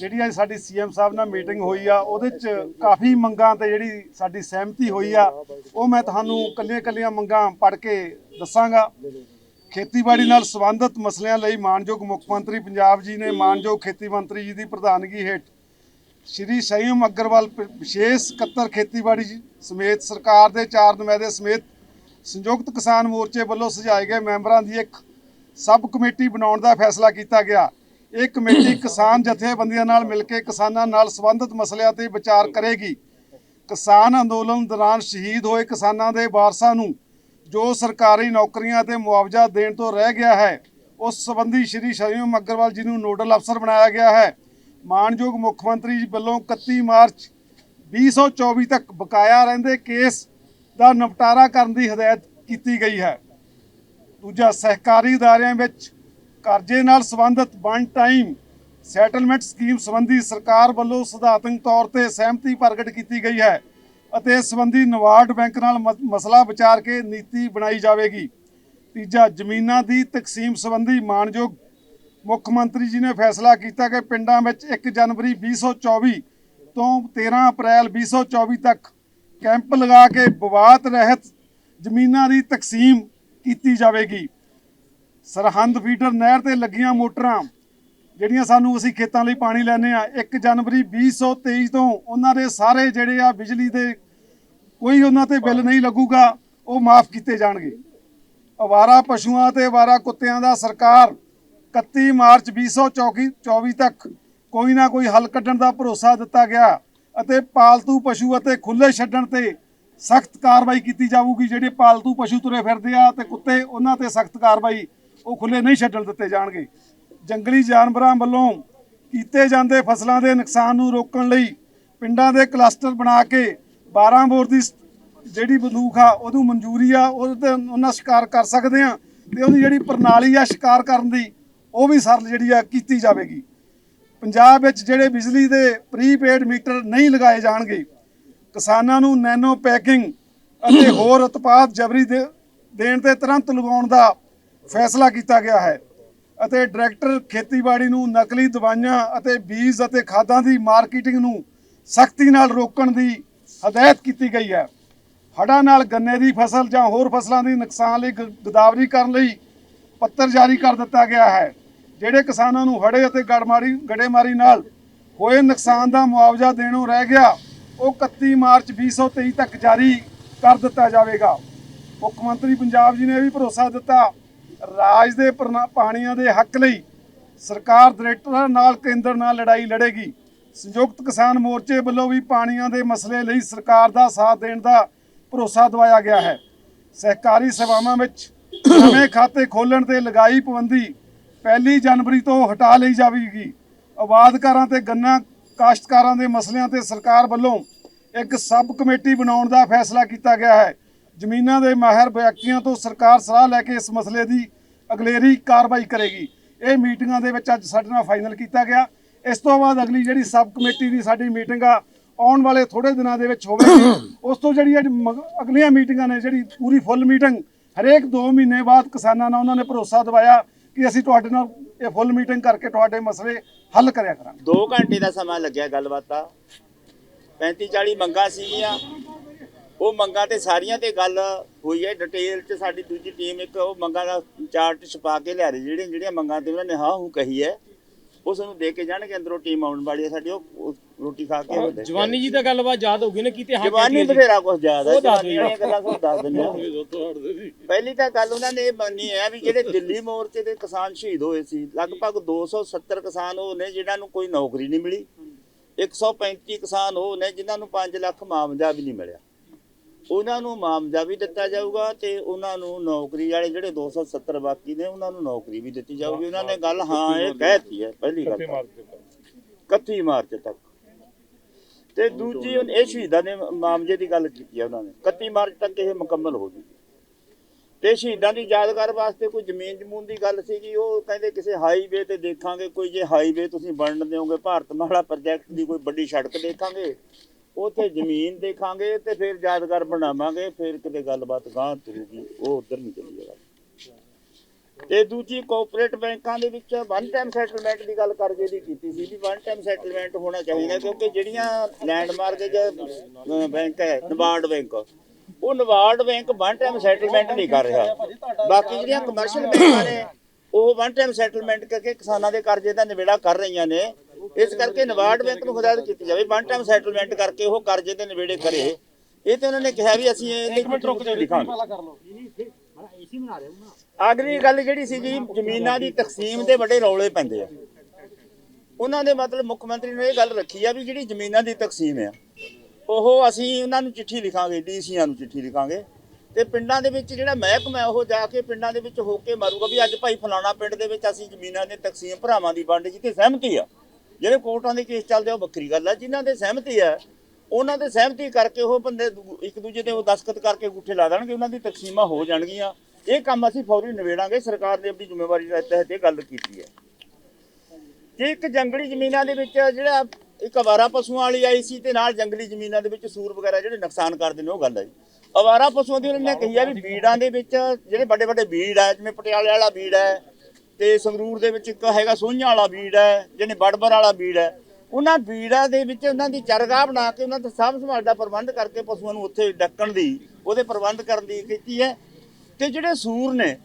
ਜਿਹੜੀ ਅੱਜ ਸਾਡੀ ਸੀਐਮ ਸਾਹਿਬ ਨਾਲ ਮੀਟਿੰਗ ਹੋਈ ਆ, ਉਹਦੇ ਚ ਕਾਫੀ ਮੰਗਾਂ ਤੇ ਜਿਹੜੀ ਸਾਡੀ ਸਹਿਮਤੀ ਹੋਈ ਆ, ਉਹ ਮੈਂ ਤੁਹਾਨੂੰ ਕੱਲੀਆਂ ਕੱਲੀਆਂ ਮੰਗਾਂ ਪੜ੍ਹ ਕੇ ਦੱਸਾਂਗਾ। ਖੇਤੀਬਾੜੀ ਨਾਲ ਸੰਬੰਧਿਤ ਮਸਲਿਆਂ ਲਈ ਮਾਨਯੋਗ ਮੁੱਖ ਮੰਤਰੀ ਪੰਜਾਬ ਜੀ ਨੇ ਮਾਨਯੋਗ ਖੇਤੀ ਮੰਤਰੀ ਜੀ ਦੀ ਪ੍ਰਧਾਨਗੀ ਹੇਠ ਸ਼੍ਰੀ ਸਯਮ ਅਗਰਵਾਲ ਪ- ਵਿਸ਼ੇਸ਼ ਸਕੱਤਰ ਖੇਤੀਬਾੜੀ ਸਮੇਤ ਸਰਕਾਰ ਦੇ ਚਾਰ ਨੁਮਾਇੰਦੇ ਸਮੇਤ ਸੰਯੁਕਤ ਕਿਸਾਨ ਮੋਰਚੇ ਵੱਲੋਂ ਸੁਝਾਏ ਗਏ ਮੈਂਬਰਾਂ ਦੀ ਇੱਕ ਸਬ ਕਮੇਟੀ ਬਣਾਉਣ ਦਾ ਫੈਸਲਾ ਕੀਤਾ ਗਿਆ। ਇਹ ਕਮੇਟੀ ਕਿਸਾਨ ਜਥੇਬੰਦੀਆਂ ਨਾਲ ਮਿਲ ਕੇ ਕਿਸਾਨਾਂ ਨਾਲ ਸੰਬੰਧਿਤ ਮਸਲਿਆਂ ਤੇ ਵਿਚਾਰ ਕਰੇਗੀ। ਕਿਸਾਨ ਅੰਦੋਲਨ ਦੌਰਾਨ ਸ਼ਹੀਦ ਹੋਏ ਕਿਸਾਨਾਂ ਦੇ ਵਾਰਸਾਂ ਨੂੰ ਜੋ ਸਰਕਾਰੀ ਨੌਕਰੀਆਂ ਤੇ ਮੁਆਵਜ਼ਾ ਦੇਣ ਤੋਂ ਰਹਿ ਗਿਆ ਹੈ, ਉਸ ਸੰਬੰਧੀ ਸ਼੍ਰੀ ਸ਼ਰੀਮ ਅਗਰਵਾਲ ਜੀ ਨੂੰ ਨੋਡਲ ਅਫਸਰ ਬਣਾਇਆ ਗਿਆ ਹੈ। ਮਾਨਯੋਗ ਮੁੱਖ ਮੰਤਰੀ ਜੀ ਵੱਲੋਂ 31 ਮਾਰਚ 2024 ਤੱਕ ਬਕਾਇਆ ਰਹਿੰਦੇ ਕੇਸ ਦਾ ਨਿਪਟਾਰਾ ਕਰਨ ਦੀ ਹਦਾਇਤ ਕੀਤੀ ਗਈ ਹੈ। ਦੂਜਾ, ਸਹਿਕਾਰੀ ਅਦਾਰਿਆਂ ਵਿੱਚ ਕਰਜ਼ੇ ਨਾਲ ਸੰਬੰਧਿਤ ਵਨ ਟਾਈਮ ਸੈਟਲਮੈਂਟ ਸਕੀਮ ਸੰਬੰਧੀ ਸਰਕਾਰ ਵੱਲੋਂ ਸਿਧਾਂਤਕ ਤੌਰ ਤੇ ਸਹਿਮਤੀ ਪ੍ਰਗਟ ਕੀਤੀ ਗਈ ਹੈ ਅਤੇ ਇਸ ਸੰਬੰਧੀ ਨਵਾਰਡ ਬੈਂਕ ਨਾਲ ਮ- ਮਸਲਾ ਵਿਚਾਰ ਕੇ ਨੀਤੀ ਬਣਾਈ ਜਾਵੇਗੀ। ਤੀਜਾ, ਜ਼ਮੀਨਾਂ ਦੀ ਤਕਸੀਮ ਸੰਬੰਧੀ ਮਾਨਯੋਗ ਮੁੱਖ ਮੰਤਰੀ ਜੀ ਨੇ ਫੈਸਲਾ ਕੀਤਾ ਕਿ ਪਿੰਡਾਂ ਵਿੱਚ 1 ਜਨਵਰੀ 2024 ਤੋਂ 13 ਅਪ੍ਰੈਲ 2024 ਤੱਕ ਕੈਂਪ ਲਗਾ ਕੇ ਵਿਵਾਦ ਰਹਿਤ ਜ਼ਮੀਨਾਂ ਦੀ ਤਕਸੀਮ ਕੀਤੀ ਜਾਵੇਗੀ। ਸਰਹੰਦ ਫੀਡਰ ਨਹਿਰ ਤੇ ਲੱਗੀਆਂ ਮੋਟਰਾਂ, ਜਿਹੜੀਆਂ ਸਾਨੂੰ ਅਸੀਂ ਖੇਤਾਂ ਲਈ ਪਾਣੀ ਲੈਨੇ ਆ 1 ਜਨਵਰੀ 2023 ਤੋਂ ਉਹਨਾਂ ਦੇ ਸਾਰੇ ਜਿਹੜੇ ਆ ਬਿਜਲੀ ਦੇ ਕੋਈ ਉਹਨਾਂ ਤੇ ਬਿੱਲ ਨਹੀਂ ਲੱਗੂਗਾ, ਉਹ ਮਾਫ ਕੀਤੇ ਜਾਣਗੇ। ਅਵਾਰਾ ਪਸ਼ੂਆਂ ਤੇ ਅਵਾਰਾ ਕੁੱਤਿਆਂ ਦਾ ਸਰਕਾਰ 31 ਮਾਰਚ 2024 ਤੱਕ ਕੋਈ ਨਾ ਕੋਈ ਹੱਲ ਕੱਢਣ ਦਾ ਭਰੋਸਾ ਦਿੱਤਾ ਗਿਆ ਅਤੇ ਪਾਲਤੂ ਪਸ਼ੂ ਅਤੇ ਖੁੱਲੇ ਛੱਡਣ ਤੇ ਸਖਤ ਕਾਰਵਾਈ ਕੀਤੀ ਜਾਊਗੀ, ਜਿਹੜੇ ਪਾਲਤੂ ਪਸ਼ੂ ਤੁਰੇ ਫਿਰਦੇ ਆ ਤੇ ਕੁੱਤੇ, ਉਹਨਾਂ ਤੇ ਸਖਤ ਕਾਰਵਾਈ ਉਹ ਖੁੱਲੇ ਨਹੀਂ ਛੱਡਣ ਦਿੱਤੇ ਜਾਣਗੇ। ਜੰਗਲੀ ਜਾਨਵਰਾਂ ਵੱਲੋਂ ਕੀਤੇ ਜਾਂਦੇ ਫਸਲਾਂ ਦੇ ਨੁਕਸਾਨ ਨੂੰ ਰੋਕਣ ਲਈ ਪਿੰਡਾਂ ਦੇ ਕਲਸਟਰ ਬਣਾ ਕੇ 12 ਬੋਰ ਦੀ ਜਿਹੜੀ ਬੰਦੂਕ ਆ, ਉਹਨੂੰ ਮਨਜ਼ੂਰੀ ਆ, ਉਹਦੇ ਤੇ ਉਹਨਾਂ ਸ਼ਿਕਾਰ ਕਰ ਸਕਦੇ ਆ ਤੇ ਉਹਦੀ ਜਿਹੜੀ ਪ੍ਰਣਾਲੀ ਆ ਸ਼ਿਕਾਰ ਕਰਨ ਦੀ, ਉਹ ਵੀ ਸਰਲ ਜਿਹੜੀ ਆ ਕੀਤੀ ਜਾਵੇਗੀ। ਪੰਜਾਬ ਵਿੱਚ ਜਿਹੜੇ ਬਿਜਲੀ ਦੇ ਪ੍ਰੀਪੇਡ ਮੀਟਰ ਨਹੀਂ ਲਗਾਏ ਜਾਣਗੇ, ਕਿਸਾਨਾਂ ਨੂੰ ਨੈਨੋ ਪੈਕਿੰਗ ਅਤੇ ਹੋਰ ਉਤਪਾਦ ਜਬਰੀ ਦੇ, ਦੇਣ ਤੇ ਤੁਰੰਤ ਲਗਾਉਣ ਦਾ ਫੈਸਲਾ ਕੀਤਾ ਗਿਆ ਹੈ ਅਤੇ ਡਾਇਰੈਕਟਰ ਖੇਤੀਬਾੜੀ ਨੂੰ ਨਕਲੀ ਦਵਾਈਆਂ ਅਤੇ ਬੀਜ ਅਤੇ ਖਾਦਾਂ ਦੀ ਮਾਰਕੀਟਿੰਗ ਨੂੰ ਸਖਤੀ ਨਾਲ ਰੋਕਣ ਦੀ ਹਦਾਇਤ ਕੀਤੀ ਗਈ ਹੈ। ਹੜ੍ਹਾਂ ਨਾਲ ਗੰਨੇ ਦੀ ਫਸਲ ਜਾਂ ਹੋਰ ਫਸਲਾਂ ਦੀ ਨੁਕਸਾਨ ਲਈ ਗਦਾਵਰੀ ਕਰਨ ਲਈ ਪੱਤਰ ਜਾਰੀ ਕਰ ਦਿੱਤਾ ਗਿਆ ਹੈ, ਜਿਹੜੇ ਕਿਸਾਨਾਂ ਨੂੰ ਹੜੇ ਅਤੇ ਗੜਮਾਰੀ ਗੜੇਮਾਰੀ ਨਾਲ ਹੋਏ ਨੁਕਸਾਨ ਦਾ ਮੁਆਵਜ਼ਾ ਦੇਣੋਂ ਰਹਿ ਗਿਆ, ਉਹ 31 ਮਾਰਚ 2023 ਤੱਕ ਜਾਰੀ ਕਰ ਦਿੱਤਾ ਜਾਵੇਗਾ। ਮੁੱਖ ਮੰਤਰੀ ਪੰਜਾਬ ਜੀ ਨੇ ਵੀ ਭਰੋਸਾ ਦਿੱਤਾ ਰਾਜ ਦੇ ਪ੍ਰਨਾ- ਪਾਣੀਆਂ ਦੇ ਹੱਕ ਲਈ ਸਰਕਾਰ ਡਾਇਰੈਕਟਰਾਂ ਨਾਲ ਕੇਂਦਰ ਨਾਲ ਲੜਾਈ ਲੜੇਗੀ। ਸੰਯੁਕਤ ਕਿਸਾਨ ਮੋਰਚੇ ਵੱਲੋਂ ਵੀ ਪਾਣੀਆਂ ਦੇ ਮਸਲੇ ਲਈ ਸਰਕਾਰ ਦਾ ਸਾਥ ਦੇਣ ਦਾ ਭਰੋਸਾ ਦਵਾਇਆ ਗਿਆ ਹੈ। ਸਹਿਕਾਰੀ ਸੇਵਾਵਾਂ ਵਿੱਚ ਨਵੇਂ ਖਾਤੇ ਖੋਲ੍ਹਣ ਤੇ ਲਗਾਈ ਪਾਬੰਦੀ ਪਹਿਲੀ ਜਨਵਰੀ ਤੋਂ ਹਟਾ ਲਈ ਜਾਵੇਗੀ। ਆਬਾਦਕਾਰਾਂ ਤੇ ਗੰਨਾ ਕਾਸ਼ਤਕਾਰਾਂ ਦੇ ਮਸਲਿਆਂ ਤੇ ਸਰਕਾਰ ਵੱਲੋਂ ਇੱਕ ਸਬ ਕਮੇਟੀ ਬਣਾਉਣ ਦਾ ਫੈਸਲਾ ਕੀਤਾ ਗਿਆ ਹੈ। ਜ਼ਮੀਨਾਂ ਦੇ ਮਾਹਿਰ ਵਿਅਕਤੀਆਂ ਤੋਂ ਸਰਕਾਰ ਸਲਾਹ ਲੈ ਕੇ ਇਸ ਮਸਲੇ ਦੀ ਅਗਲੇਰੀ ਕਾਰਵਾਈ ਕਰੇਗੀ। ਇਹ ਮੀਟਿੰਗਾਂ ਦੇ ਵਿੱਚ ਅੱਜ ਸਾਡੇ ਨਾਲ ਫਾਈਨਲ ਕੀਤਾ ਗਿਆ। ਇਸ ਤੋਂ ਬਾਅਦ ਅਗਲੀ ਜਿਹੜੀ ਸਬ ਕਮੇਟੀ ਦੀ ਸਾਡੀ ਮੀਟਿੰਗ ਆ, ਆਉਣ ਵਾਲੇ ਥੋੜੇ ਦਿਨਾਂ ਦੇ ਵਿੱਚ ਹੋਵੇਗੀ। ਉਸ ਤੋਂ ਜਿਹੜੀ ਅੱਜ ਅਗਲੀਆਂ ਮੀਟਿੰਗਾਂ ਨੇ ਜਿਹੜੀ ਪੂਰੀ ਫੁੱਲ ਮੀਟਿੰਗ, ਹਰੇਕ 2 ਮਹੀਨੇ ਬਾਅਦ ਕਿਸਾਨਾਂ ਨਾਲ ਉਹਨਾਂ ਨੇ ਭਰੋਸਾ ਦਿਵਾਇਆ ਕਿ ਅਸੀਂ ਤੁਹਾਡੇ ਨਾਲ ਇਹ ਫੁੱਲ ਮੀਟਿੰਗ ਕਰਕੇ ਤੁਹਾਡੇ ਮਸਲੇ ਹੱਲ ਕਰਿਆ ਕਰਾਂਗੇ। 2 ਘੰਟੇ ਦਾ ਸਮਾਂ ਲੱਗਿਆ ਗੱਲਬਾਤ। ਦਾ 35 40 ਮੰਗਾਂ ਸੀਗੀਆਂ। ਉਹ ਮੰਗਾਂ ਤੇ ਸਾਰੀਆਂ ਤੇ ਗੱਲ ਹੋਈ ਹੈ ਡਿਟੇਲ ਚ ਸਾਡੀ ਦੂਜੀ ਟੀਮ ਇੱਕ ਉਹ ਮੰਗਾਂ ਦਾ ਚਾਰਟ ਛਪਾ ਕੇ ਲਿਆ ਰਹੀ ਜਿਹੜੀਆਂ ਜਿਹੜੀਆਂ ਮੰਗਾਂ ਤੇ ਉਹਨਾਂ ਨੇ ਹਾਂ ਹੂੰ ਕਹੀ ਹੈ ਉਸ ਨੂੰ ਦੇ ਕੇ ਜਾਣਗੇ ਅੰਦਰੋਂ ਟੀਮ ਆਉਣ ਵਾਲੀ ਹੈ ਸਾਡੀ ਉਹ ਉਹ ਰੋਟੀ ਖਾ ਕੇ ਉਹ ਜਵਾਨੀ ਜੀ ਦਾ ਗੱਲਬਾਤ ਯਾਦ ਹੋ ਗਈ ਨਾ ਕੀਤੇ ਹਾਂ ਜਵਾਨੀ ਬਥੇਰਾ ਕੁਝ ਯਾਦ ਹੈ ਉਹ ਦੱਸ ਜਵਾਨੀ ਵਾਲੀਆਂ ਗੱਲਾਂ ਤੁਹਾਨੂੰ ਦੱਸ ਦਿੰਦੇ ਹਾਂ ਪਹਿਲੀ ਤਾਂ ਗੱਲ ਉਹਨਾਂ ਨੇ ਇਹ ਮੰਨੀ ਹੈ ਵੀ ਜਿਹੜੇ ਦਿੱਲੀ ਮੋਰਚੇ ਦੇ ਕਿਸਾਨ ਸ਼ਹੀਦ ਹੋਏ ਸੀ ਲਗਭਗ 270 ਕਿਸਾਨ ਉਹ ਨੇ ਜਿਨ੍ਹਾਂ ਨੂੰ ਕੋਈ ਨੌਕਰੀ ਨਹੀਂ ਮਿਲੀ 135 ਕਿਸਾਨ ਉਹ ਨੇ ਜਿਨ੍ਹਾਂ ਨੂੰ 5 ਲੱਖ ਮੁਆਵਜ਼ਾ ਵੀ ਨਹੀਂ ਮਿਲਿਆ। ਉਹਨਾਂ ਨੂੰ ਮੁਆਵਜ਼ਾ ਵੀ ਦਿੱਤਾ ਜਾਊਗਾ ਤੇ ਉਹਨਾਂ ਨੂੰ ਨੌਕਰੀ ਵਾਲੇ ਜਿਹੜੇ 270 ਬਾਕੀ ਨੇ ਉਹਨਾਂ ਨੂੰ ਨੌਕਰੀ ਵੀ ਦਿੱਤੀ ਜਾਊਗੀ। ਉਹਨਾਂ ਨੇ ਗੱਲ ਹਾਂ ਇਹ ਕਹਿਤੀ ਹੈ ਪਹਿਲੀ ਗੱਲ ਤਾਂ। 31 ਮਾਰਚ ਤੱਕ। ਤੇ ਦੂਜੀ ਉਹ- ਇਹ ਸ਼ਹੀਦਾਂ ਦੇ ਮਾਮਲੇ ਦੀ ਗੱਲ ਕੀਤੀ ਹੈ ਉਹਨਾਂ ਨੇ। 31 ਮਾਰਚ ਤੱਕ ਇਹ ਮੁਕੰਮਲ ਹੋ ਜੂਗੀ ਤੇ ਸ਼ਹੀਦਾਂ ਦੀ ਯਾਦਗਾਰ ਵਾਸਤੇ ਕੋਈ ਜ਼ਮੀਨ ਜਮੂਨ ਦੀ ਗੱਲ ਸੀਗੀ ਉਹ ਕਹਿੰਦੇ ਕਿਸੇ ਹਾਈਵੇ ਤੇ ਦੇਖਾਂਗੇ ਕੋਈ ਜੇ ਹਾਈਵੇ ਤੁਸੀਂ ਬਣਨ ਦਿਓਗੇ ਭਾਰਤਮਾਲਾ ਪ੍ਰੋਜੈਕਟ ਦੀ ਕੋਈ ਵੱਡੀ ਸੜਕ ਦੇਖਾਂਗੇ। ਉੱਥੇ ਜ਼ਮੀਨ ਦੇਖਾਂਗੇ ਤੇ ਫਿਰ ਯਾਦਗਾਰ ਬਣਾਵਾਂਗੇ, ਫਿਰ ਕਿਤੇ ਗੱਲਬਾਤ ਗਾਂ ਤੁਰੂਗੀ, ਉਹ ਉਧਰ ਨਹੀਂ ਚੱਲੀ ਜਾਏਗਾ ਤੇ ਦੂਜੀ ਕੋਆਪਰੇਟ ਬੈਂਕਾਂ ਦੇ ਵਿੱਚ ਵਨ ਟਾਈਮ ਸੈਟਲਮੈਂਟ ਦੀ ਗੱਲ ਕਰਕੇ ਦੀ ਕੀਤੀ ਸੀ ਵੀ ਵਨ ਟਾਈਮ ਸੈਟਲਮੈਂਟ ਹੋਣਾ ਚਾਹੀਦਾ ਕਿਉਂਕਿ ਜਿਹੜੀਆਂ ਲੈਂਡ ਮਾਰਗੇਜ ਬੈਂਕ ਹੈ ਨਬਾਰਡ ਬੈਂਕ ਉਹ NABARD bank one time settlement ਨਹੀਂ ਕਰ ਰਿਹਾ। ਬਾਕੀ ਜਿਹੜੀਆਂ ਕਮਰਸ਼ੀਅਲ ਬੈਂਕਾਂ ਨੇ, ਉਹ ਵਨ ਟਾਈਮ ਸੈਟਲਮੈਂਟ ਕਰਕੇ ਕਿਸਾਨਾਂ ਦੇ ਕਰਜ਼ੇ ਦਾ ਨਿਬੇੜਾ ਕਰ ਰਹੀਆਂ ਨੇ। ਇਸ ਕਰਕੇ ਨਬਾਰਡ ਬੈਂਕ ਨੂੰ ਹਦਾਇਤ ਕੀਤੀ ਜਾਵੇ ਵਨ ਟਾਈਮ ਸੈਟਲਮੈਂਟ ਕਰਕੇ ਉਹ ਕਰਜ਼ੇ ਦੇ ਨਿਬੇੜੇ ਕਰੇ ਇਹ ਤੇ ਉਹਨਾਂ ਨੇ ਕਿਹਾ ਵੀ ਅਸੀਂ ਇਹਦੇ ਵਿੱਚ ਰੁਕ ਲਿਖਾਂਗੇ। ਅਗਲੀ ਗੱਲ ਜਿਹੜੀ ਸੀ ਜੀ ਜ਼ਮੀਨਾਂ ਦੀ ਤਕਸੀਮ ਦੇ ਵੱਡੇ ਰੌਲੇ ਪੈਂਦੇ ਆ। ਉਹਨਾਂ ਦੇ ਮਤਲਬ ਮੁੱਖ ਮੰਤਰੀ ਨੇ ਇਹ ਗੱਲ ਰੱਖੀ ਆ ਵੀ ਜਿਹੜੀ ਜ਼ਮੀਨਾਂ ਦੀ ਤਕਸੀਮ ਆ ਉਹ ਅਸੀਂ ਉਹਨਾਂ ਨੂੰ ਚਿੱਠੀ ਲਿਖਾਂਗੇ ਡੀਸੀਆਂ ਨੂੰ ਚਿੱਠੀ ਲਿਖਾਂਗੇ। ਤੇ ਪਿੰਡਾਂ ਦੇ ਵਿੱਚ ਜਿਹੜਾ ਮਹਿਕਮਾ ਉਹ ਜਾ ਕੇ ਪਿੰਡਾਂ ਦੇ ਵਿੱਚ ਹੋ ਕੇ ਮਾਰੂਗਾ ਵੀ ਅੱਜ ਭਾਈ ਫਲਾਣਾ ਪਿੰਡ ਦੇ ਵਿੱਚ ਅਸੀਂ ਜ਼ਮੀਨਾਂ ਦੀ ਤਕਸੀਮ ਭਰਾਵਾਂ ਦੀ ਵੰਡ ਜਿੱਤੇ ਸਹਿਮਤੀ ਆ। ਜਿਹੜੇ ਕੋਰਟਾਂ ਦੇ ਕੇਸ ਚੱਲਦੇ ਆ, ਉਹ ਵੱਖਰੀ ਗੱਲ ਆ। ਜਿਨ੍ਹਾਂ ਦੇ ਸਹਿਮਤੀ ਆ, ਉਹਨਾਂ ਦੇ ਸਹਿਮਤੀ ਕਰਕੇ ਉਹ ਬੰਦੇ ਇੱਕ ਦੂਜੇ ਦੇ ਉਹ ਦਸਖਤ ਕਰਕੇ ਗੁੱਠੇ ਲਾ ਦੇਣਗੇ, ਉਹਨਾਂ ਦੀ ਤਕਸੀਮਾਂ ਹੋ ਜਾਣਗੀਆਂ। ਇਹ ਕੰਮ ਅਸੀਂ ਫੌਰੀ ਨਿਬੇੜਾਂਗੇ। ਸਰਕਾਰ ਨੇ ਆਪਣੀ ਜ਼ਿੰਮੇਵਾਰੀ ਦੇ ਤਹਿਤ ਇਹ ਗੱਲ ਕੀਤੀ ਹੈ। ਜੇ ਇੱਕ ਜੰਗਲੀ ਜ਼ਮੀਨਾਂ ਦੇ ਵਿੱਚ ਜਿਹੜਾ ਇੱਕ ਅਵਾਰਾ ਪਸ਼ੂਆਂ ਵਾਲੀ ਆਈ ਸੀ ਤੇ ਨਾਲ ਜੰਗਲੀ ਜ਼ਮੀਨਾਂ ਦੇ ਵਿੱਚ ਸੂਰ ਵਗੈਰਾ ਜਿਹੜੇ ਨੁਕਸਾਨ ਕਰਦੇ ਨੇ, ਉਹ ਗੱਲ ਹੈ ਜੀ। ਅਵਾਰਾ ਪਸ਼ੂਆਂ ਦੀ ਉਹਨਾਂ ਨੇ ਕਹੀ ਆ ਵੀ ਬੀੜਾਂ ਦੇ ਵਿੱਚ ਜਿਹੜੇ ਵੱਡੇ ਵੱਡੇ ਬੀੜ ਆ, ਜਿਵੇਂ ਪਟਿਆਲੇ ਵਾਲਾ ਬੀੜ ਹੈ ਤੇ ਸੰਗਰੂਰ ਦੇ ਵਿੱਚ ਇੱਕ ਹੈਗਾ ਸੋਹੀਆਂ ਵਾਲਾ ਬੀੜ ਹੈ ਜਿਹਨੇ ਬੜਬਰ ਵਾਲਾ ਬੀੜ ਹੈ। ਉਹਨਾਂ ਬੀੜਾਂ ਦੇ ਵਿੱਚ ਉਹਨਾਂ ਦੀ ਚਰਗਾਹ ਬਣਾ ਕੇ ਉਹਨਾਂ ਦਾ ਸਾਂਭ ਸੰਭਾਲ ਦਾ ਪ੍ਰਬੰਧ ਕਰਕੇ ਪਸ਼ੂਆਂ ਨੂੰ ਉੱਥੇ ਡੱਕਣ ਦੀ, ਉਹਦੇ ਪ੍ਰਬੰਧ ਕਰਨ ਦੀ ਕੀਤੀ ਹੈ। ਤੇ ਜਿਹੜੇ ਸੂਰ ਨੇ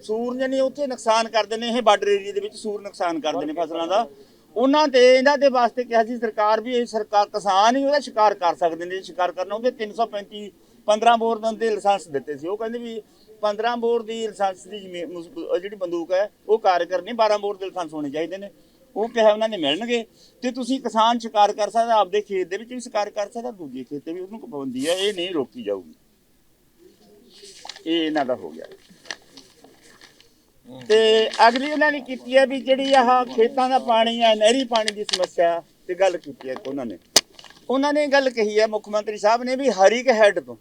ਸੂਰ ਨੇ ਉੱਥੇ ਨੁਕਸਾਨ ਕਰਦੇ ਨੇ, ਇਹ ਬਾਰਡਰ ਏਰੀਆ ਦੇ ਵਿੱਚ ਸੂਰ ਨੁਕਸਾਨ ਕਰਦੇ ਨੇ ਫਸਲਾਂ ਦਾ। ਉਹਨਾਂ ਤੇ ਇਹਨਾਂ ਦੇ ਵਾਸਤੇ ਕਿਹਾ ਸੀ ਸਰਕਾਰ ਵੀ ਇਹ ਸਰਕਾਰ ਕਿਸਾਨ ਹੀ ਉਹਦਾ ਸ਼ਿਕਾਰ ਕਰ ਸਕਦੇ ਨੇ, ਸ਼ਿਕਾਰ ਕਰਨਾ ਉਹਦੇ 335 15 ਬੋਰ ਦੇ ਲਾਇਸੈਂਸ ਦਿੱਤੇ ਸੀ। ਉਹ ਕਹਿੰਦੇ ਵੀ 15 ਬੋਰ ਦੀ ਲਾਇਸੈਂਸ ਦੀ ਜ਼ਮੀਨ- ਮੁਸ- ਅਹ ਜਿਹੜੀ ਬੰਦੂਕ ਹੈ, ਉਹ ਕਾਰਗਰ ਨਹੀਂ 12 ਬੋਰ ਦੇ ਲਾਇਸੈਂਸ ਹੋਣੇ ਚਾਹੀਦੇ ਨੇ। ਉਹ ਕਿਹਾ ਉਹਨਾਂ ਨੇ ਮਿਲਣਗੇ। ਤੇ ਤੁਸੀਂ ਕਿਸਾਨ ਸ਼ਿਕਾਰ ਕਰ ਸਕਦਾ, ਆਪਦੇ ਖੇਤ ਦੇ ਵਿੱਚ ਵੀ ਸ਼ਿਕਾਰ ਕਰ ਸਕਦਾ, ਦੂਜੇ ਖੇਤ ਤੇ ਵੀ ਉਹਨੂੰ ਪਾਬੰਦੀ ਹੈ, ਇਹ ਨਹੀਂ ਰੋਕੀ ਜਾਊਗੀ। ਇਹ ਇਹਨਾਂ ਦਾ ਹੋ ਗਿਆ। ਤੇ ਅਗਲੀ ਉਹਨਾਂ ਨੇ ਕੀਤੀ ਹੈ ਵੀ ਜਿਹੜੀ ਆਹ ਖੇਤਾਂ ਦਾ ਪਾਣੀ ਹੈ, ਨਹਿਰੀ ਪਾਣੀ ਦੀ ਸਮੱਸਿਆ ਤੇ ਗੱਲ ਕੀਤੀ ਹੈ ਇੱਕ ਉਹਨਾਂ ਨੇ। ਉਹਨਾਂ ਨੇ ਗੱਲ ਕਹੀ ਹੈ, ਮੁੱਖ ਮੰਤਰੀ ਸਾਹਿਬ ਨੇ ਵੀ ਹਰ ਇੱਕ ਹੈਡ ਤੋਂ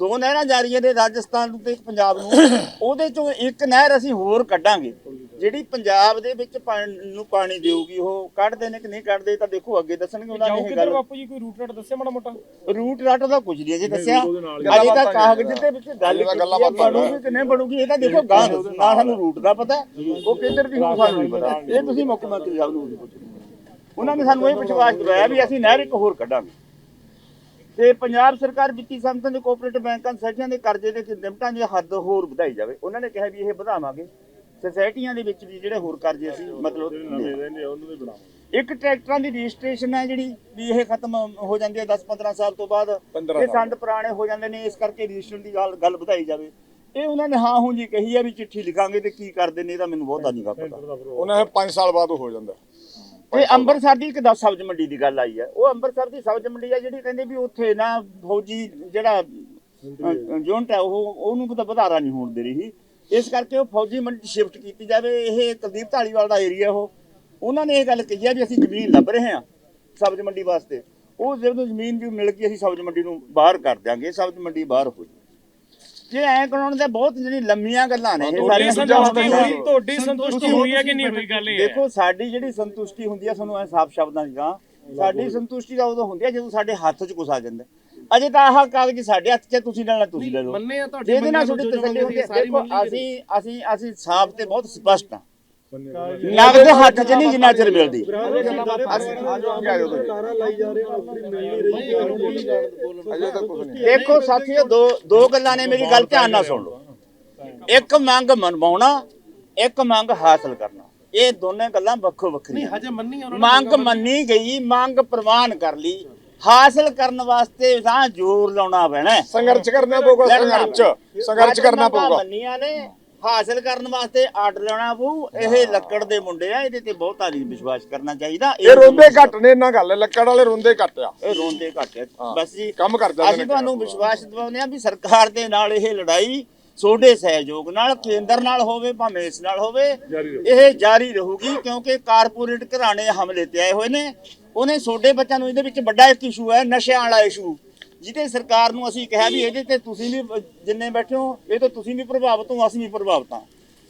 ਦੋ ਨਹਿਰਾਂ ਜਾਰੀਆਂ ਨੇ ਰਾਜਸਥਾਨ ਨੂੰ ਤੇ ਪੰਜਾਬ ਨੂੰ ਉਹਦੇ ਚੋਂ ਇੱਕ ਨਹਿਰ ਅਸੀਂ ਹੋਰ ਕੱਢਾਂਗੇ। ਜਿਹੜੀ ਪੰਜਾਬ ਦੇ ਵਿੱਚ ਪਾਣੀ ਨੂੰ ਪਾਣੀ ਦੇਊਗੀ ਉਹ ਕੱਢਦੇ ਨੇ ਕਿ ਨਹੀਂ ਕੱਢਦੇ ਤਾਂ ਦੇਖੋ ਅੱਗੇ ਦੱਸਣਗੇ ਉਹਨਾਂ ਨੇ ਇਹ ਗੱਲ। ਬਾਪੂ ਜੀ ਕੋਈ ਰੂਟ ਰਟ ਦੱਸਿਆ ਮਾੜਾ ਮੋਟਾ? ਰੂਟ ਰਾਟ ਦਾ ਕੁਝ ਨਹੀਂ ਅਜੇ ਦੱਸਿਆ। ਅਜੇ ਤਾਂ ਕਾਗਜ਼ ਦੇ ਵਿੱਚ ਗੱਲ ਕੀਤੀ ਹੈ ਬਣੂਗੀ ਕਿ ਨਹੀਂ ਬਣੂਗੀ ਇਹ ਤਾਂ ਦੇਖੋ ਗਾਂ। ਨਾ ਸਾਨੂੰ ਰੂਟ ਦਾ ਪਤਾ ਉਹ ਕਿੱਧਰ ਦੀ ਹੋਊ ਸਾਨੂੰ ਨਹੀਂ ਪਤਾ। ਇਹ ਤੁਸੀਂ ਮੁੱਖ ਮੰਤਰੀ ਸਾਹਿਬ ਨੂੰ ਪੁੱਛੋ ਉਹਨਾਂ ਨੇ ਸਾਨੂੰ ਇਹ ਵਿਸ਼ਵਾਸ ਦਿਵਾਇਆ ਵੀ ਅਸੀਂ ਨਹਿਰ ਇੱਕ ਹੋਰ ਕੱਢਾਂਗੇ। ਤੇ ਪੰਜਾਬ ਸਰਕਾਰ ਵਿੱਤੀ ਸੰਸਥਾਵਾਂ ਦੇ ਕੋਆਪਰੇਟਿਵ ਬੈਂਕਾਂ ਸੋਸਾਇਟੀਆਂ ਦੇ ਕਰਜ਼ੇ ਦੇ ਲਿਮਟਾਂ ਦੀ ਹੱਦ ਹੋਰ ਵਧਾਈ ਜਾਵੇ। ਉਹਨਾਂ ਨੇ ਕਿਹਾ ਵੀ ਇਹ ਵਧਾਵਾਂਗੇ। ਸੁਸਾਇਟੀਆਂ ਦੇ ਵਿੱਚ ਵੀ ਜਿਹੜੇ ਹੋਰ ਕਰਜ਼ੇ ਅਸੀਂ ਮਤਲਬ ਇੱਕ ਟਰੈਕਟਰਾਂ ਦੀ ਰਜਿਸਟ੍ਰੇਸ਼ਨ ਹੈ ਜਿਹੜੀ ਵੀ ਇਹ ਖਤਮ ਹੋ ਜਾਂਦੀ ਹੈ 10 15 ਸਾਲ ਤੋਂ ਬਾਅਦ। ਇਹ ਸੰਦ ਪੁਰਾਣੇ ਹੋ ਜਾਂਦੇ ਨੇ ਇਸ ਕਰਕੇ ਰਜਿਸਟ੍ਰੇਸ਼ਨ ਦੀ ਗੱਲ ਗੱਲ ਵਧਾਈ ਜਾਵੇ। ਇਹ ਉਹਨਾਂ ਨੇ ਹਾਂ ਹੂੰ ਜੀ ਕਹੀ ਹੈ ਵੀ ਚਿੱਠੀ ਲਿਖਾਂਗੇ ਤੇ ਕੀ ਕਰਦੇ ਨੇ ਇਹਦਾ ਮੈਨੂੰ ਬਹੁਤਾ ਨਹੀਂ ਪਤਾ। ਉਹਨਾਂ 5 ਸਾਲ ਬਾਅਦ ਹੋ ਜਾਂਦਾ। ਤੇ ਅੰਮ੍ਰਿਤਸਰ ਦੀ ਇੱਕ ਦਸ ਸਬਜ਼ ਮੰਡੀ ਦੀ ਗੱਲ ਆਈ ਹੈ। ਉਹ ਅੰਮ੍ਰਿਤਸਰ ਦੀ ਸਬਜ਼ ਮੰਡੀ ਹੈ ਜਿਹੜੀ ਕਹਿੰਦੇ ਵੀ ਉੱਥੇ ਨਾ ਫੌਜੀ ਜਿਹੜਾ ਜੁਨਟ ਹੈ ਉਹ ਉਹਨੂੰ ਤਾਂ ਵਧਾਰਾ ਨਹੀਂ ਹੋਣ ਦੇ ਰਹੀ। ਇਸ ਕਰਕੇ ਉਹ ਫੌਜੀ ਮੰਡੀ ਸ਼ਿਫਟ ਕੀਤੀ ਜਾਵੇ। ਇਹ ਕੁਲਦੀਪ ਢਾਲੀਵਾਲ ਦਾ ਏਰੀਆ ਉਹ। ਉਹਨਾਂ ਨੇ ਇਹ ਗੱਲ ਕਹੀ ਹੈ ਵੀ ਅਸੀਂ ਜ਼ਮੀਨ ਲੱਭ ਰਹੇ ਹਾਂ ਸਬਜ਼ ਮੰਡੀ ਵਾਸਤੇ। ਉਹ ਜਦੋਂ ਜ਼ਮੀਨ ਵੀ ਮਿਲ ਗਈ ਅਸੀਂ ਸਬਜ਼ ਮੰਡੀ ਨੂੰ ਬਾਹਰ ਕਰ ਦਿਆਂਗੇ। ਸਬਜ਼ ਮੰਡੀ ਬਾਹਰ ਹੋ ਜਾਊ। ਜੇ ਐਂ ਕਰਾਉਣ ਦੇ ਬਹੁਤ ਜਿਹੜੀ ਲੰਮੀਆਂ ਗੱਲਾਂ ਨੇ ਇਹ ਤੁਹਾਡੀ ਸਾਰੀਆਂ ਸੰਤੁਸ਼ਟੀ ਹੋਈ ਤੁਹਾਡੀ ਸੰਤੁਸ਼ਟੀ ਹੋਈ ਹੈ ਕਿ ਨਹੀਂ ਹੋਈ ਗੱਲ ਇਹ ਹੈ? ਦੇਖੋ ਸਾਡੀ ਜਿਹੜੀ ਸੰਤੁਸ਼ਟੀ ਹੁੰਦੀ ਹੈ ਤੁਹਾਨੂੰ ਐ ਸਾਫ਼ ਸ਼ਬਦਾਂ 'ਚ ਕਹਾਂ ਸਾਡੀ ਸੰਤੁਸ਼ਟੀ ਤਾਂ ਉਦੋਂ ਹੁੰਦੀ ਹੈ ਜਦੋਂ ਸਾਡੇ ਹੱਥ 'ਚ ਕੁਛ ਆ ਜਾਂਦਾ। ਅਜੇ ਤਾਂ ਆਹ ਕਾਗਜ਼ ਸਾਡੇ ਹੱਥ 'ਚ ਤੁਸੀਂ ਲੈਣਾ ਤੁਸੀਂ ਲੈ ਲਓ। ਮੰਨੇ ਆ ਤੁਹਾਡੀ ਜਿਹਦੇ ਨਾਲ ਤੁਹਾਡੀ ਤਸੱਲੀ ਹੁੰਦੀ ਹੈ ਸਾਰੀ ਦੇਖੋ ਮੰਨੀ ਅਸੀਂ ਅਸੀਂ ਅਸੀਂ ਸਾਫ਼ ਤੇ ਬਹੁਤ ਸਪਸ਼ਟ ਹਾਂ ਨਗਦ ਹੱਥ 'ਚ ਨਹੀਂ ਜਿੰਨਾ ਚਿਰ ਮਿਲਦੀ। ਦੇਖੋ ਸਾਥੀਓ ਦੋ ਦੋ ਗੱਲਾਂ ਨੇ ਮੇਰੀ ਗੱਲ ਧਿਆਨ ਨਾਲ ਸੁਣ ਲਓ। ਇੱਕ ਮੰਗ ਮਨਵਾਉਣਾ ਇੱਕ ਮੰਗ ਹਾਸਲ ਕਰਨਾ। ਇਹ ਦੋਨੇ ਗੱਲਾਂ ਵੱਖੋ ਵੱਖਰੀਆਂ ਹਜੇ ਮੰਨੀ ਉਹਨਾਂ ਮੰਗ ਮੰਨੀ ਗਈ ਮੰਗ ਪ੍ਰਵਾਨ ਕਰ ਲਈ। ਹਾਸਲ ਕਰਨ ਵਾਸਤੇ ਤਾਂ ਜ਼ੋਰ ਲਾਉਣਾ ਪੈਣਾ। ਸੰਘਰਸ਼ ਕਰਨਾ ਪਊਗਾ ਸੰਘਰਸ਼ ਸੰਘਰਸ਼ ਕਰਨਾ ਪਊਗਾ। ਮੰਨੀਆਂ ਨੇ। ਹਾਸਲ ਕਰਨ ਵਾਸਤੇ ਆਡ ਲਾਉਣਾ ਪਊ। ਇਹ ਲੱਕੜ ਦੇ ਮੁੰਡੇ ਆ ਇਹਦੇ ਤੇ ਬਹੁਤਾ ਨਹੀਂ ਵਿਸ਼ਵਾਸ ਕਰਨਾ ਚਾਹੀਦਾ। ਇਹ ਰੋਂਦੇ ਘੱਟ ਨੇ ਇਹਨਾਂ ਗੱਲ ਲੱਕੜ ਵਾਲੇ ਰੋਂਦੇ ਘੱਟ ਆ। ਇਹ ਰੋਂਦੇ ਘੱਟ ਆ। ਬਸ ਜੀ ਕੰਮ ਕਰ ਜਾਂਦੇ ਅਸੀਂ ਨੇ ਤੁਹਾਨੂੰ ਵਿਸ਼ਵਾਸ ਦਿਵਾਉਂਦੇ ਆ ਵੀ ਸਰਕਾਰ ਦੇ ਨਾਲ ਇਹ ਲੜਾਈ ਸੋਡੇ ਸਹਿਯੋਗ ਨਾਲ ਕੇਂਦਰ ਨਾਲ ਹੋਵੇ ਭਾਵੇਂ ਇਸ ਨਾਲ ਹੋਵੇ ਇਹ ਜਾਰੀ ਰਹੂਗੀ ਕਿਉਂਕਿ ਕਾਰਪੋਰੇਟ ਘਰਾਣੇ ਹਮਲੇ ਤੇ ਆਏ ਹੋਏ ਨੇ। ਉਹਨੇ ਸੋਡੇ ਬੱਚਿਆਂ ਨੂੰ ਇਹਦੇ ਵਿੱਚ ਵੱਡਾ ਇੱਕ ਇਸ਼ੂ ਹੈ ਨਸ਼ਿਆਂ ਵਾਲਾ ਇਸ਼ੂ ਜਿਹਦੇ ਸਰਕਾਰ ਨੂੰ ਅਸੀਂ ਕਿਹਾ ਵੀ ਇਹਦੇ ਤੇ ਤੁਸੀਂ ਵੀ ਜਿੰਨੇ ਬੈਠੇ ਹੋ ਇਹ ਤੋਂ ਤੁਸੀਂ ਵੀ ਪ੍ਰਭਾਵਿਤ ਹੋ ਅਸੀਂ ਵੀ ਪ੍ਰਭਾਵਿਤ ਹਾਂ।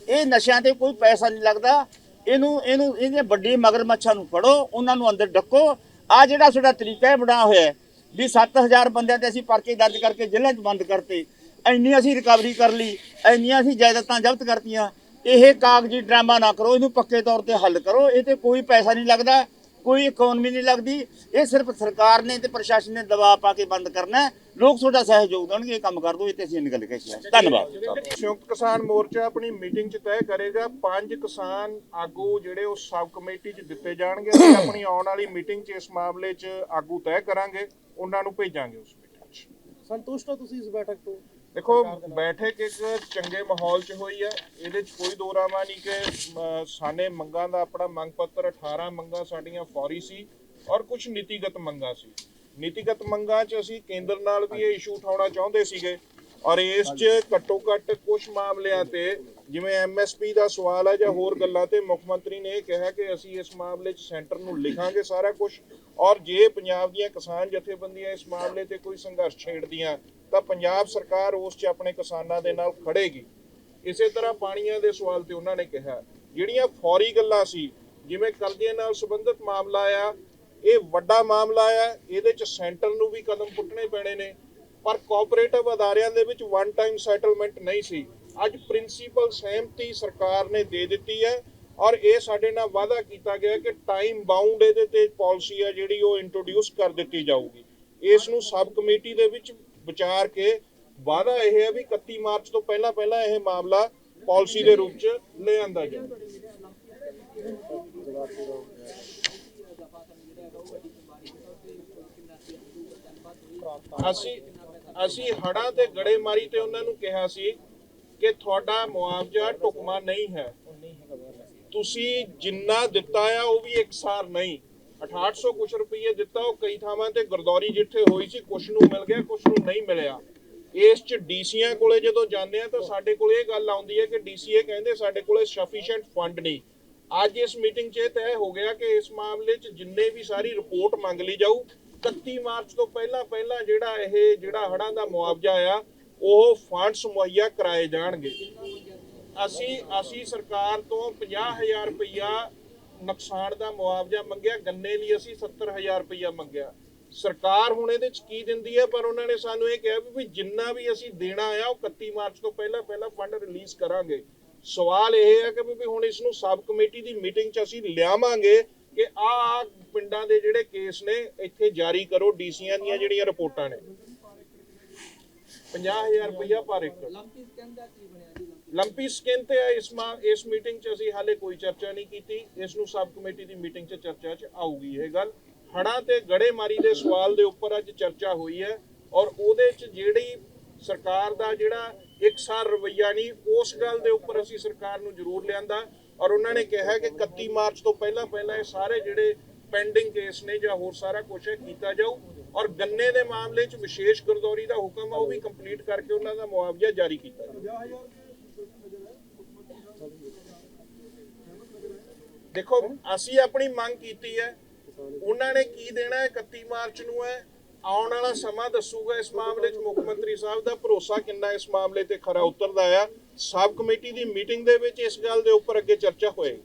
ਇਹ ਨਸ਼ਿਆਂ ਤੇ ਕੋਈ ਪੈਸਾ ਨਹੀਂ ਲੱਗਦਾ। ਇਹਨੂੰ ਇਹਨੂੰ ਇਹਦੇ ਵੱਡੇ ਮਗਰਮੱਛਾਂ ਨੂੰ ਫੜੋ ਉਹਨਾਂ ਨੂੰ ਅੰਦਰ ਡੱਕੋ। ਆ ਜਿਹੜਾ ਸਾਡਾ ਤਰੀਕਾ ਹੈ ਬਣਾ ਹੋਇਆ ਹੈ, ਵੀ 7000 ਬੰਦਿਆਂ ਤੇ ਅਸੀਂ ਪਰਚੇ ਦਰਜ ਕਰਕੇ ਜੇਲ੍ਹਾਂ 'ਚ ਬੰਦ ਕਰਤੇ। ਇੰਨੀ ਅਸੀਂ ਰਿਕਵਰੀ ਕਰ ਲਈ ਇੰਨੀਆਂ ਅਸੀਂ ਜਾਇਦਾਦਾਂ ਜ਼ਬਤ ਕਰਤੀਆਂ। ਇਹ ਕਾਗਜ਼ੀ ਡਰਾਮਾ ਨਾ ਕਰੋ ਇਹਨੂੰ ਪੱਕੇ ਤੌਰ ਤੇ ਹੱਲ ਕਰੋ। ਇਹ ਤੇ ਕੋਈ ਪੈਸਾ ਨਹੀਂ ਲੱਗਦਾ। ਕੋਈ ਇਕਨੋਮੀ ਨਹੀਂ ਲੱਗਦੀ। ਇਹ ਸਿਰਫ ਸਰਕਾਰ ਨੇ ਤੇ ਪ੍ਰਸ਼ਾਸਨ ਨੇ ਦਬਾਅ ਪਾ ਕੇ ਬੰਦ ਕਰਨਾ। ਲੋਕ ਤੁਹਾਡਾ ਸਹਿਯੋਗ ਦੇਣਗੇ ਇਹ ਕੰਮ ਕਰ ਇਹ ਤੇ ਅਸੀਂ ਕਹੀ ਹੈ। ਧੰਨਵਾਦ। ਸੰਯੁਕਤ ਕਿਸਾਨ ਮੋਰਚਾ ਆਪਣੀ ਮੀਟਿੰਗ 'ਚ ਤੈਅ ਕਰੇਗਾ ਪੰਜ ਕਿਸਾਨ ਆਗੂ ਜਿਹੜੇ ਉਹ ਸਬ ਕਮੇਟੀ 'ਚ ਦਿੱਤੇ ਜਾਣਗੇ ਅਸੀਂ ਆਪਣੀ ਆਉਣ ਵਾਲੀ ਮੀਟਿੰਗ 'ਚ ਇਸ ਮਾਮਲੇ 'ਚ ਆਗੂ ਤੈਅ ਕਰਾਂਗੇ ਉਹਨਾਂ ਨੂੰ ਭੇਜਾਂਗੇ ਉਸ ਮੀਟਿੰਗ 'ਚ। ਸੰਤੁਸ਼ਟ ਹੋ ਤੁਸੀਂ ਇਸ ਬੈਠਕ ਤੋਂ? ਦੇਖੋ, ਬੈਠਕ ਇੱਕ ਚੰਗੇ ਮਾਹੌਲ 'ਚ ਹੋਈ ਹੈ। ਇਹਦੇ 'ਚ ਕੋਈ ਦੋਰਾਵਾ ਨਹੀਂ ਕਿ ਸਾਨੇ ਮੰਗਾਂ ਦਾ ਆਪਣਾ ਮੰਗ ਪੱਤਰ 18 ਮੰਗਾਂ ਸਾਡੀਆਂ ਫੌਰੀ ਸੀ ਔਰ ਕੁਝ ਨੀਤੀਗਤ ਮੰਗਾਂ ਸੀ। ਨੀਤੀਗਤ ਮੰਗਾਂ 'ਚ ਅਸੀਂ ਕੇਂਦਰ ਨਾਲ ਵੀ ਇਹ ਇਸ਼ੂ ਉਠਾਉਣਾ ਚਾਹੁੰਦੇ ਸੀਗੇ ਔਰ ਇਸ 'ਚ ਘੱਟੋ ਘੱਟ ਕੁਝ ਮਾਮਲਿਆਂ ਤੇ, ਜਿਵੇਂ ਐਮਐਸਪੀ ਦਾ ਸਵਾਲ ਹੈ ਜਾਂ ਹੋਰ ਗੱਲਾਂ ਤੇ ਮੁੱਖ ਮੰਤਰੀ ਨੇ ਇਹ ਕਿਹਾ ਕਿ ਅਸੀਂ ਇਸ ਮਾਮਲੇ 'ਚ ਸੈਂਟਰ ਨੂੰ ਲਿਖਾਂਗੇ ਸਾਰਾ ਕੁਝ ਔਰ ਜੇ ਪੰਜਾਬ ਦੀਆਂ ਕਿਸਾਨ ਜਥੇਬੰਦੀਆਂ ਇਸ ਮਾਮਲੇ ਤੇ ਕੋਈ ਸੰਘਰਸ਼ ਛੇੜਦੀਆਂ ਤਾਂ ਪੰਜਾਬ ਸਰਕਾਰ ਉਸ 'ਚ ਆਪਣੇ ਕਿਸਾਨਾਂ ਦੇ ਨਾਲ ਖੜੇਗੀ। ਇਸੇ ਤਰ੍ਹਾਂ ਪਾਣੀਆਂ ਦੇ ਸਵਾਲ ਤੇ ਉਹਨਾਂ ਨੇ ਕਿਹਾ, ਜਿਹੜੀਆਂ ਫੌਰੀ ਗੱਲਾਂ ਸੀ, ਜਿਵੇਂ ਕਰਜ਼ੇ ਨਾਲ ਸੰਬੰਧਿਤ ਮਾਮਲਾ ਆ ਇਹ ਵੱਡਾ ਮਾਮਲਾ ਆ, ਇਹਦੇ 'ਚ ਸੈਂਟਰ ਨੂੰ ਵੀ ਕਦਮ ਪੁੱਟਣੇ ਪੈਣੇ ਨੇ, ਪਰ ਕੋਆਪਰੇਟਿਵ ਅਦਾਰਿਆਂ ਦੇ ਵਿੱਚ ਵਨ ਟਾਈਮ ਸੈਟਲਮੈਂਟ ਨਹੀਂ ਸੀ। ਅੱਜ ਪ੍ਰਿੰਸੀਪਲ ਸਹਿਮਤੀ ਸਰਕਾਰ ਨੇ ਦੇ ਦਿੱਤੀ ਹੈ ਔਰ ਇਹ ਸਾਡੇ ਨਾਲ ਵਾਅਦਾ ਕੀਤਾ ਗਿਆ ਕਿ ਟਾਈਮ ਬਾਉਂਡ ਇਹਦੇ ਤੇ ਪਾਲਿਸੀ ਆ ਜਿਹੜੀ ਉਹ ਇੰਟਰੋਡਿਊਸ ਕਰ ਦਿੱਤੀ ਜਾਊਗੀ। ਇਸ ਨੂੰ ਸਬ ਕਮੇਟੀ ਦੇ ਵਿੱਚ ਵਿਚਾਰ ਕੇ ਵਾਅਦਾ ਇਹ ਹੈ ਵੀ 31 ਮਾਰਚ ਤੋਂ ਪਹਿਲਾਂ ਪਹਿਲਾਂ ਇਹ ਮਾਮਲਾ ਪਾਲਿਸੀ ਦੇ ਰੂਪ 'ਚ ਲੈ ਜਾਵੇ। ਅਸੀਂ ਅਸੀਂ ਹੜਾਂ ਤੇ ਗੜੇਮਾਰੀ ਤੇ ਉਹਨਾਂ ਨੂੰ ਕਿਹਾ ਸੀ ਕਿ ਤੁਹਾਡਾ ਮੁਆਵਜ਼ਾ ਢੁਕਮਾ ਨਹੀਂ ਹੈ। ਤੁਸੀਂ ਜਿੰਨਾ ਦਿੱਤਾ ਆ ਉਹ ਵੀ ਇਕਸਾਰ ਨਹੀਂ। 6800 ਕੁਛ ਰੁਪਏ ਦਿੱਤਾ, ਉਹ ਕਈ ਥਾਵਾਂ ਤੇ ਗਰਦੌਰੀ ਜਿੱਥੇ ਹੋਈ ਸੀ, ਕੁਛ ਨੂੰ ਮਿਲ ਗਿਆ, ਕੁਛ ਨੂੰ ਨਹੀਂ ਮਿਲਿਆ। ਇਸ ਚ ਡੀਸੀਆਂ ਕੋਲੇ ਜਦੋਂ ਜਾਂਦੇ ਆ, ਤਾਂ ਸਾਡੇ ਕੋਲ ਇਹ ਗੱਲ ਆਉਂਦੀ ਹੈ ਕਿ ਡੀਸੀਏ ਕਹਿੰਦੇ ਸਾਡੇ ਕੋਲੇ ਸਫੀਸ਼ੀਐਂਟ ਫੰਡ ਨਹੀਂ। ਅੱਜ ਇਸ ਮੀਟਿੰਗ 'ਚ ਇਹ ਤੈਅ ਹੋ ਗਿਆ ਕਿ ਇਸ ਮਾਮਲੇ 'ਚ ਜਿੰਨੇ ਵੀ ਸਾਰੀ ਰਿਪੋਰਟ ਮੰਗ ਲਈ ਜਾਊ 31 ਮਾਰਚ ਤੋਂ ਪਹਿਲਾਂ ਪਹਿਲਾਂ ਜਿਹੜਾ ਇਹ, ਜਿਹੜਾ ਹੜਾਂ ਦਾ ਮੁਆਵਜ਼ਾ ਆ, ਉਹ ਫੰਡਸ ਮੁਹੱਈਆ ਕਰਾਏ ਜਾਣਗੇ। ਅਸੀਂ ਅਸੀਂ ਸਰਕਾਰ ਤੋਂ 50000 ਰੁਪਇਆ ਨੁਕਸਾਨ ਦਾ ਮੁਆਵਜ਼ਾ ਮੰਗਿਆ, ਗੰਨੇ ਲਈ ਅਸੀਂ 70000 ਰੁਪਇਆ ਮੰਗਿਆ। ਸਰਕਾਰ ਹੁਣ ਇਹਦੇ ਚ ਕੀ ਦਿੰਦੀ ਹੈ? ਪਰ ਉਹਨਾਂ ਨੇ ਸਾਨੂੰ ਇਹ ਕਿਹਾ ਵੀ ਜਿੰਨਾ ਵੀ ਅਸੀਂ ਦੇਣਾ ਆ, ਉਹ 31 ਮਾਰਚ ਤੋਂ ਪਹਿਲਾਂ ਪਹਿਲਾਂ ਫੰਡ ਰਿਲੀਜ਼ ਕਰਾਂਗੇ। ਸਵਾਲ ਇਹ ਹੈ ਕਿ ਵੀ ਹੁਣ ਇਸ ਨੂੰ ਸਬ ਕਮੇਟੀ ਦੀ ਮੀਟਿੰਗ ਚ ਅਸੀਂ ਲਿਆਵਾਂਗੇ ਕਿ ਆ ਪਿੰਡਾਂ ਦੇ ਜਿਹੜੇ ਕੇਸ ਨੇ, ਇੱਥੇ ਜਾਰੀ ਕਰੋ, ਡੀਸੀਆਂ ਦੀਆਂ ਜਿਹੜੀਆਂ ਰਿਪੋਰਟਾਂ ਨੇ। 50000 ਰੁਪਇਆ ਪਰ ਏਕੜ। ਲੰਪੀ ਸਕਿਨ ਤੇ ਇਸ ਮਾ ਇਸ ਮੀਟਿੰਗ 'ਚ ਅਸੀਂ ਹਾਲੇ ਕੋਈ ਚਰਚਾ ਨਹੀਂ ਕੀਤੀ। ਇਸ ਨੂੰ ਸਬ ਕਮੇਟੀ ਦੀ ਮੀਟਿੰਗ 'ਚ ਚਰਚਾ 'ਚ ਆਊਗੀ ਇਹ ਗੱਲ। ਹੜਾਂ ਤੇ ਗੜੇਮਾਰੀ ਦੇ ਸਵਾਲ ਦੇ ਉੱਪਰ ਅੱਜ ਚਰਚਾ ਹੋਈ ਹੈ ਔਰ ਉਹਦੇ 'ਚ ਜਿਹੜੀ ਸਰਕਾਰ ਦਾ ਜਿਹੜਾ ਇਕਸਾਰ ਰਵੱਈਆ ਨਹੀਂ ਉਸ ਗੱਲ ਦੇ ਉੱਪਰ ਅਸੀਂ ਸਰਕਾਰ ਨੂੰ ਜ਼ਰੂਰ ਲਿਆਂਦਾ ਔਰ ਉਹਨਾਂ ਨੇ ਕਿਹਾ ਕਿ 31 ਮਾਰਚ ਤੋਂ ਪਹਿਲਾਂ ਪਹਿਲਾਂ ਇਹ ਸਾਰੇ ਜਿਹੜੇ ਪੈਂਡਿੰਗ ਕੇਸ ਨੇ ਜਾਂ ਹੋਰ ਸਾਰਾ ਕੁਝ ਕੀਤਾ ਜਾਊ। ਔਰ ਗੰਨੇ ਦੇ ਮਾਮਲੇ 'ਚ ਵਿਸ਼ੇਸ਼ ਗਰਦੌਰੀ ਦਾ ਹੁਕਮ ਆ, ਉਹ ਵੀ ਕੰਪਲੀਟ ਕਰਕੇ ਉਹਨਾਂ ਦਾ ਮੁਆਵਜ਼ਾ ਜਾਰੀ ਕੀਤਾ ਦੇਖੋ, ਅਸੀਂ ਆਪਣੀ ਮੰਗ ਕੀਤੀ ਹੈ, ਉਹਨਾਂ ਨੇ ਕੀ ਦੇਣਾ ਹੈ 31 ਮਾਰਚ ਨੂੰ ਹੈ, ਆਉਣ ਵਾਲਾ ਸਮਾਂ ਦੱਸੂਗਾ ਇਸ ਮਾਮਲੇ 'ਚ ਮੁੱਖ ਮੰਤਰੀ ਸਾਹਿਬ ਦਾ, ਭਰੋਸਾ ਕਿੰਨਾ ਇਸ ਮਾਮਲੇ ਤੇ ਖਰਾ ਉਤਰਦਾ ਆ। ਸਬ ਕਮੇਟੀ ਦੀ ਮੀਟਿੰਗ ਦੇ ਵਿੱਚ ਇਸ ਗੱਲ ਦੇ ਉੱਪਰ ਅੱਗੇ ਚਰਚਾ ਹੋਏਗੀ।